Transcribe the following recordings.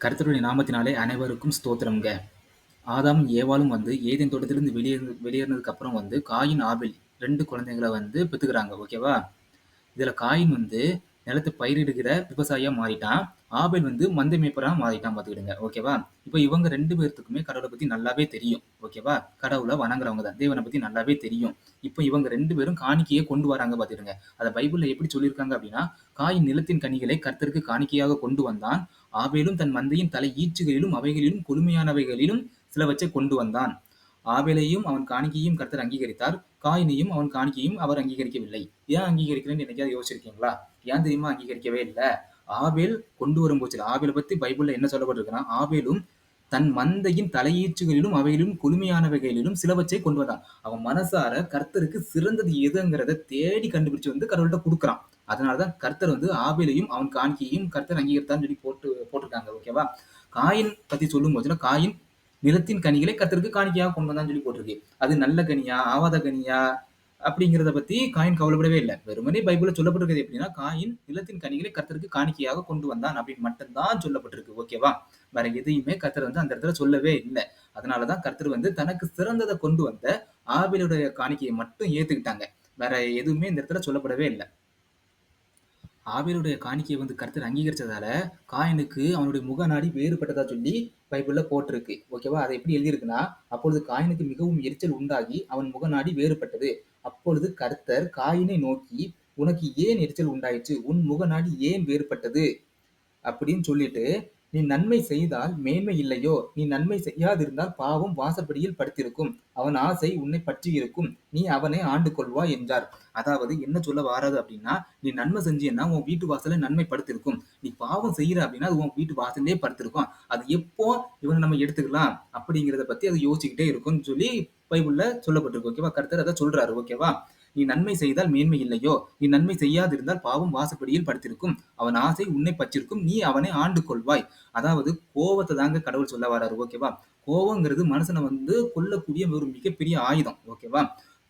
கர்த்தருடைய நாமத்தினாலே அனைவருக்கும் ஸ்தோத்திரம்ங்க. ஆதாமும் ஏவாலும் வந்து ஏதேன் தோட்டத்திலிருந்து வெளியே வெளியேறினதுக்கு அப்புறம் வந்து காயின், ஆபில் ரெண்டு குழந்தைங்களை வந்து பெற்றுக்கிறாங்க ஓகேவா? இதில் காயின் வந்து நிலத்தை பயிரிடுகிற விவசாயியாக மாறிட்டான். ஆபேல் வந்து மந்தை மேய்ப்பராக மாறிட்டான் பார்த்துக்கிடுங்க. ஓகேவா? இப்போ இவங்க ரெண்டு பேர்த்துக்குமே கடவுளை பத்தி நல்லாவே தெரியும். ஓகேவா? கடவுளை வணங்குறவங்க தான். தேவனை பத்தி நல்லாவே தெரியும். இப்போ இவங்க ரெண்டு பேரும் காணிக்கையே கொண்டு வராங்க பார்த்துக்கிடுங்க. அதை பைபிள்ல எப்படி சொல்லியிருக்காங்க அப்படின்னா, காயின் நிலத்தின் கனிகளை கர்த்தருக்கு காணிக்கையாக கொண்டு வந்தான். ஆபேலும் தன் மந்தையின் தலை ஈச்சுகளிலும் அவைகளிலும் கொடுமையானவைகளிலும் சிலவற்றை கொண்டு வந்தான். ஆவேலையும் அவன் காணிக்கையும் கர்த்தர் அங்கீகரித்தார். காயினையும் அவன் காணிக்கையும் அவர் அங்கீகரிக்கவில்லை. ஏன் அங்கீகரிக்கிறேன்னு என்னைக்காவது யோசிச்சிருக்கீங்களா? ஏன் தெரியுமா அங்கீகரிக்கவே இல்லை ஆபேல் கொண்டு வரும் போச்சு. ஆபேல பத்தி பைபிள்ல என்ன சொல்லப்பட்டிருக்குன்னா, ஆபேலும் தன் மந்தையின் தலையீச்சுகளிலும் அவையிலும் கொழுமையானவைகளிலும் சிலவற்றை கொண்டு வந்தான். அவன் மனசார கர்த்தருக்கு சிறந்தது எதுங்கிறத தேடி கண்டுபிடிச்சு வந்து கடவுள்கிட்ட கொடுக்குறான். அதனாலதான் கர்த்தர் வந்து ஆபேலையும் அவன் காணிக்கையும் கர்த்தர் அங்கீகரித்தான்னு சொல்லி போட்டு போட்டிருக்காங்க. ஓகேவா? காயின் பத்தி சொல்லும் போதுல காயின் நிலத்தின் கனிகளை கர்த்தருக்கு காணிக்கையாக கொண்டு வந்தான்னு சொல்லி போட்டிருக்கு. அது நல்ல கனியா, ஆவாத கனியா அப்படிங்கிறத பத்தி காயின் கவலைப்படவே இல்லை வெறுமனே பைபிள்ல சொல்லப்பட்டிருக்கிறது எப்படின்னா, காயின் நிலத்தின் கனிகளை கர்த்தருக்கு காணிக்கையாக கொண்டு வந்தான் அப்படின்னு மட்டும்தான் சொல்லப்பட்டிருக்கு. ஓகேவா? வேற எதையுமே கர்த்தர் வந்து அந்த இடத்துல சொல்லவே இல்லை அதனாலதான் கர்த்தர் வந்து தனக்கு சிறந்ததை கொண்டு வந்த ஆபிலுடைய காணிக்கையை மட்டும் ஏத்துக்கிட்டாங்க. வேற எதுவுமே இந்த இடத்துல சொல்லப்படவே இல்லை ஆபேலுடைய காணிக்கையை வந்து கர்த்தர் அங்கீகரிச்சதால காயினுக்கு அவனுடைய முக நாடி வேறுபட்டதா சொல்லி பைபிள்ல போட்டிருக்கு. ஓகேவா? அதை எப்படி எழுதியிருக்குன்னா, அப்பொழுது காயினுக்கு மிகவும் எரிச்சல் உண்டாகி அவன் முக நாடி வேறுபட்டது. அப்பொழுது கர்த்தர் காயினை நோக்கி, உனக்கு ஏன் எரிச்சல் உண்டாயிற்று? உன் முகநாடி ஏன் வேறுபட்டது? அப்படின்னு சொல்லிட்டு, நீ நன்மை செய்தால் மேன்மை இல்லையோ? நீ நன்மை செய்யாதிருந்தால் பாவம் வாசப்படியில் படுத்திருக்கும். அவன் ஆசை உன்னை பற்றியிருக்கும். நீ அவனை ஆண்டு கொள்வாய் என்றார். அதாவது என்ன சொல்ல வாராது அப்படின்னா, நீ நன்மை செஞ்சீன்னா உன் வீட்டு வாசல நன்மை படுத்திருக்கும். நீ பாவம் செய்யற அப்படின்னா அது உன் வீட்டு வாசலே படுத்திருக்கும். அது எப்போ இவனை நம்ம எடுத்துக்கலாம் அப்படிங்கிறத பத்தி அது யோசிச்சுக்கிட்டே இருக்கும்னு சொல்லி பைபிள்ல சொல்லப்பட்டிருக்கு. ஓகேவா? கருத்தர் அதை சொல்றாரு. ஓகேவா? நீ நன்மை செய்தால் மேன்மை இல்லையோ? நீ நன்மை செய்யாதிருந்தால் பாவம் வாசப்படியில் படுத்திருக்கும். அவன் ஆசை உன்னை பற்றிருக்கும். நீ அவனை ஆண்டு கொள்வாய். அதாவது கோவத்தை தாங்க கடவுள் சொல்ல வராரு. ஓகேவா? கோவங்கிறது மனுஷனை வந்து கொல்லக்கூடிய ஒரு மிகப்பெரிய ஆயுதம். ஓகேவா?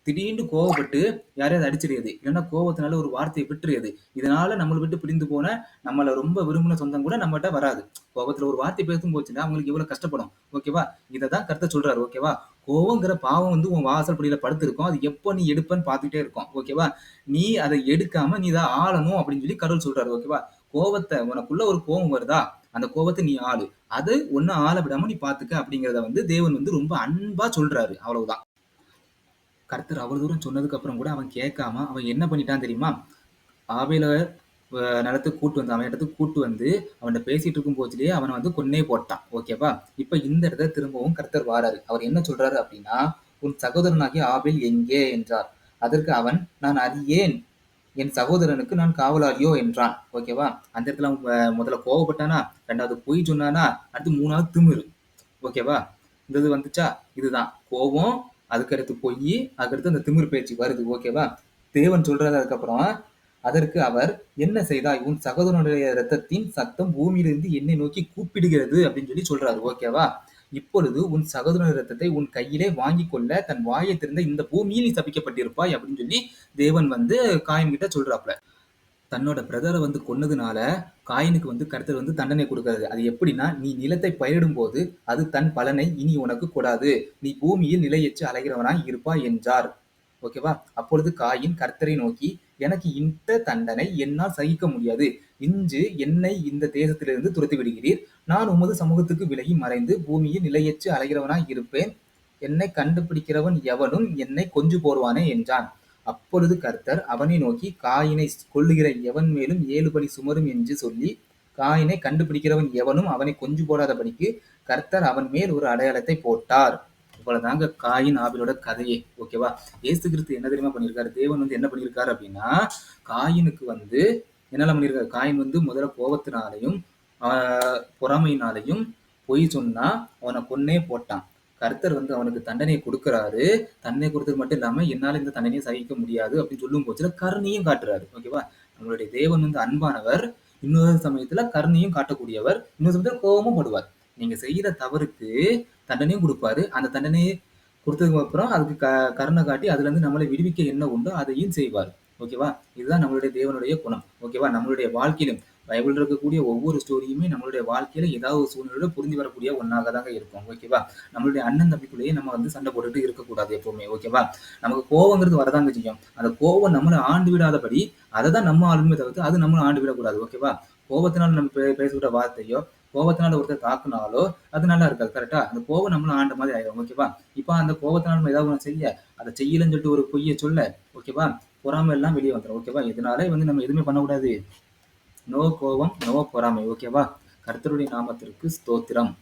திடீர்னு கோவப்பட்டு யாரையாவது அடிச்சிடுறது. இல்லைன்னா கோவத்தினால ஒரு வார்த்தையை விட்டுறது. இதனால நம்மளை விட்டு பிரிந்து போன நம்மள ரொம்ப விரும்பின சொந்தம் கூட நம்மகிட்ட வராது. கோபத்துல ஒரு வார்த்தை பேசும் போச்சுன்னா அவங்களுக்கு எவ்வளவு கஷ்டப்படும். ஓகேவா? இதை தான் கருத்தை சொல்றாரு. ஓகேவா? கோவங்கிற பாவம் வந்து உன் வாசல் படியில படுத்திருக்கும். அது எப்போ நீ எடுப்பன்னு பார்த்துக்கிட்டே இருக்கும். ஓகேவா? நீ அதை எடுக்காம நீ தான் ஆளணும் அப்படின்னு சொல்லி கடவுள் சொல்றாரு. ஓகேவா? கோவத்தை உனக்குள்ள ஒரு கோவம் வருதா? அந்த கோவத்தை நீ ஆளு. அது ஒன்னும் ஆள விடாம நீ பாத்துக்க அப்படிங்கிறத வந்து தேவன் வந்து ரொம்ப அன்பா சொல்றாரு. அவ்வளவுதான். கர்த்தர் அவ்வளவு தூரம் சொன்னதுக்கு அப்புறம் கூட அவன் கேட்காம அவன் என்ன பண்ணிட்டான் தெரியுமா? ஆபேல நிலத்துக்கு கூட்டு வந்து அவன் இடத்துக்கு கூட்டு வந்து அவன்கிட்ட பேசிட்டு இருக்கும் போச்சுலயே அவனை வந்து கொன்னே போட்டான். ஓகேவா? இப்ப இந்த இடத்த திரும்பவும் கர்த்தர் வாராரு. அவர் என்ன சொல்றாரு அப்படின்னா, உன் சகோதரனாகிய ஆபேல் எங்கே என்றார். அதற்கு அவன், நான் அறியேன் என் சகோதரனுக்கு நான் காவலாளியோ என்றான். ஓகேவா? அந்த இடத்துல அவன் முதல்ல கோவப்பட்டானா, ரெண்டாவது பொய் சொன்னானா, அடுத்து மூணாவது திமிரு. ஓகேவா? இந்த இது வந்துச்சா இதுதான் கோபம் அதுக்கடுத்து போய் அதுக்கடுத்து அந்த திமிர் பேச்சு வருது ஓகேவா தேவன் சொல்றது அதுக்கப்புறம் அதற்கு அவர் என்ன செய்தாய்? உன் சகோதரனுடைய ரத்தத்தின் சத்தம் பூமியிலிருந்து என்னை நோக்கி கூப்பிடுகிறது அப்படின்னு சொல்லி சொல்றாரு ஓகேவா இப்பொழுது உன் சகோதரன் ரத்தத்தை உன் கையிலே வாங்கி கொள்ள தன் வாயை திறந்த இந்த பூமியில் நீ சபிக்கப்பட்டிருப்பாய் அப்படின்னு சொல்லி தேவன் வந்து காயம் கிட்ட சொல்றாப்ல தன்னோட பிரதரை வந்து கொன்னதுனால காயினுக்கு வந்து கர்த்தர் வந்து தண்டனை கொடுக்கிறது அது எப்படின்னா நீ நிலத்தை பயிரிடும் போது அது தன் பலனை இனி உனக்கு கூடாது. நீ பூமியில் நிலையற்று அலைகிறவனாய் இருப்பாய் என்றார். ஓகேவா அப்பொழுது காயின் கர்த்தரை நோக்கி எனக்கு இந்த தண்டனை என்னால் சகிக்க முடியாது. இன்று என்னை இந்த தேசத்திலிருந்து துரத்தி விடுகிறீர். நான் உமது சமூகத்துக்கு விலகி மறைந்து பூமியில் நிலையற்று அலைகிறவனாய் இருப்பேன். என்னை கண்டுபிடிக்கிறவன் எவனும் என்னை கொஞ்சு போடுவானே என்றான். அப்பொழுது கர்த்தர் அவனை நோக்கி காயினை கொல்லுகிற எவன் மேலும் ஏழு பலி சுமரும் என்று சொல்லி காயினை கண்டுபிடிக்கிறவன் எவனும் அவனை கொஞ்சு போடாதபடிக்கு கர்த்தர் அவன் மேல் ஒரு அடையாளத்தை போட்டார். இவ்வளவுதாங்க காயின் ஆபிலோட கதையே ஓகேவா? ஏசு கிறிஸ்து என்ன தெரியுமா பண்ணியிருக்காரு தேவன் வந்து என்ன பண்ணியிருக்காரு அப்படின்னா காயினுக்கு வந்து என்னெல்லாம் பண்ணியிருக்காரு காயின் வந்து முதல்ல கோபத்தினாலையும் பொறாமையினாலையும் பொய் சொன்னா அவனை கொன்னே போட்டான். கர்த்தர் வந்து அவனுக்கு தண்டனையை கொடுக்குறாரு. தண்டனை கொடுத்தது மட்டும் இல்லாமல் என்னால் இந்த தண்டனையை சகிக்க முடியாது அப்படின்னு சொல்லும் போச்சுல கருணையும் காட்டுறாரு. ஓகேவா நம்மளுடைய தேவன் வந்து அன்பானவர். இன்னொரு சமயத்துல கருணையும் காட்டக்கூடியவர். இன்னொரு சமயத்துல கோபமும் படுவார். நீங்க செய்யற தவறுக்கு தண்டனையும் கொடுப்பாரு. அந்த தண்டனையை கொடுத்ததுக்கு அப்புறம் அதுக்கு க கருணை காட்டி அதுல இருந்து நம்மளை விடுவிக்க என்ன உண்டோ அதையும் செய்வார். ஓகேவா இதுதான் நம்மளுடைய தேவனுடைய குணம். ஓகேவா நம்மளுடைய வாழ்க்கையிலும் பைபிள் இருக்கக்கூடிய ஒவ்வொரு ஸ்டோரியுமே நம்மளுடைய வாழ்க்கையில ஏதாவது ஒரு சூழ்நிலையில புரிந்து வரக்கூடிய ஒன்றாக தாங்க இருக்கும். ஓகேவா? நம்மளுடைய அண்ணன் தம்பிக்குள்ளேயே நம்ம வந்து சண்டை போட்டுட்டு இருக்கக்கூடாது எப்பவுமே. ஓகேவா? நமக்கு கோவங்கிறது வரதாங்க செய்யும். அந்த கோவம் நம்மளை ஆண்டு விடாதபடி, அதை தான் நம்ம ஆளுமே தவிர்த்து, அது நம்மளும் ஆண்டு விடக்கூடாது. ஓகேவா? கோபத்தினால நம்ம பே வார்த்தையோ, கோவத்தினால ஒருத்தர் தாக்குனாலோ, அது நல்லா இருக்காது. கரெக்டா அந்த கோவம் நம்மளும் ஆண்ட மாதிரி ஆயிடும் ஓகேவா? இப்போ அந்த கோபத்தினால நம்ம ஏதாவது செய்ய, அதை செய்யலன்னு சொல்லிட்டு ஒரு பொய்ய சொல்ல, ஓகேவா? பொறாமை எல்லாம் வெளியே வந்துடும் ஓகேவா? இதனால வந்து நம்ம எதுவுமே பண்ணக்கூடாது. நோ கோபம் நோ பொறாமை. ஓகேவா? கர்த்தருடைய நாமத்திற்கு ஸ்தோத்திரம்.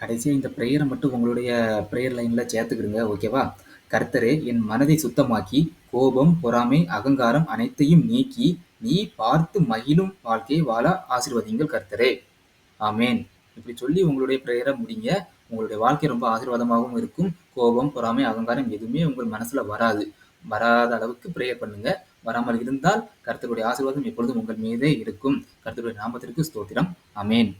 கடைசியா இந்த ப்ரேயரை மட்டும் உங்களுடைய ப்ரேயர் லைன்ல சேர்த்துக்கிடுங்க. ஓகேவா? கர்த்தரே என் மனதை சுத்தமாக்கி, கோபம், பொறாமை, அகங்காரம் அனைத்தையும் நீக்கி, நீ பார்த்து மகிழும் வாழ்க்கையை வாழ ஆசீர்வதிங்கள் கர்த்தரே. ஆமேன் இப்படி சொல்லி உங்களுடைய பிரேயரை முடிங்க. உங்களுடைய வாழ்க்கை ரொம்ப ஆசீர்வாதமாகவும் இருக்கும். கோபம், பொறாமை, அகங்காரம் எதுவுமே உங்கள் மனசுல வராது. வராத அளவுக்கு பிரேயர் பண்ணுங்க. வராமல் இருந்தால் கர்த்தருடைய ஆசீர்வாதம் எப்பொழுதும் உங்கள் மீதே இருக்கும். கர்த்தருடைய நாமத்திற்கு ஸ்தோத்திரம். அமேன்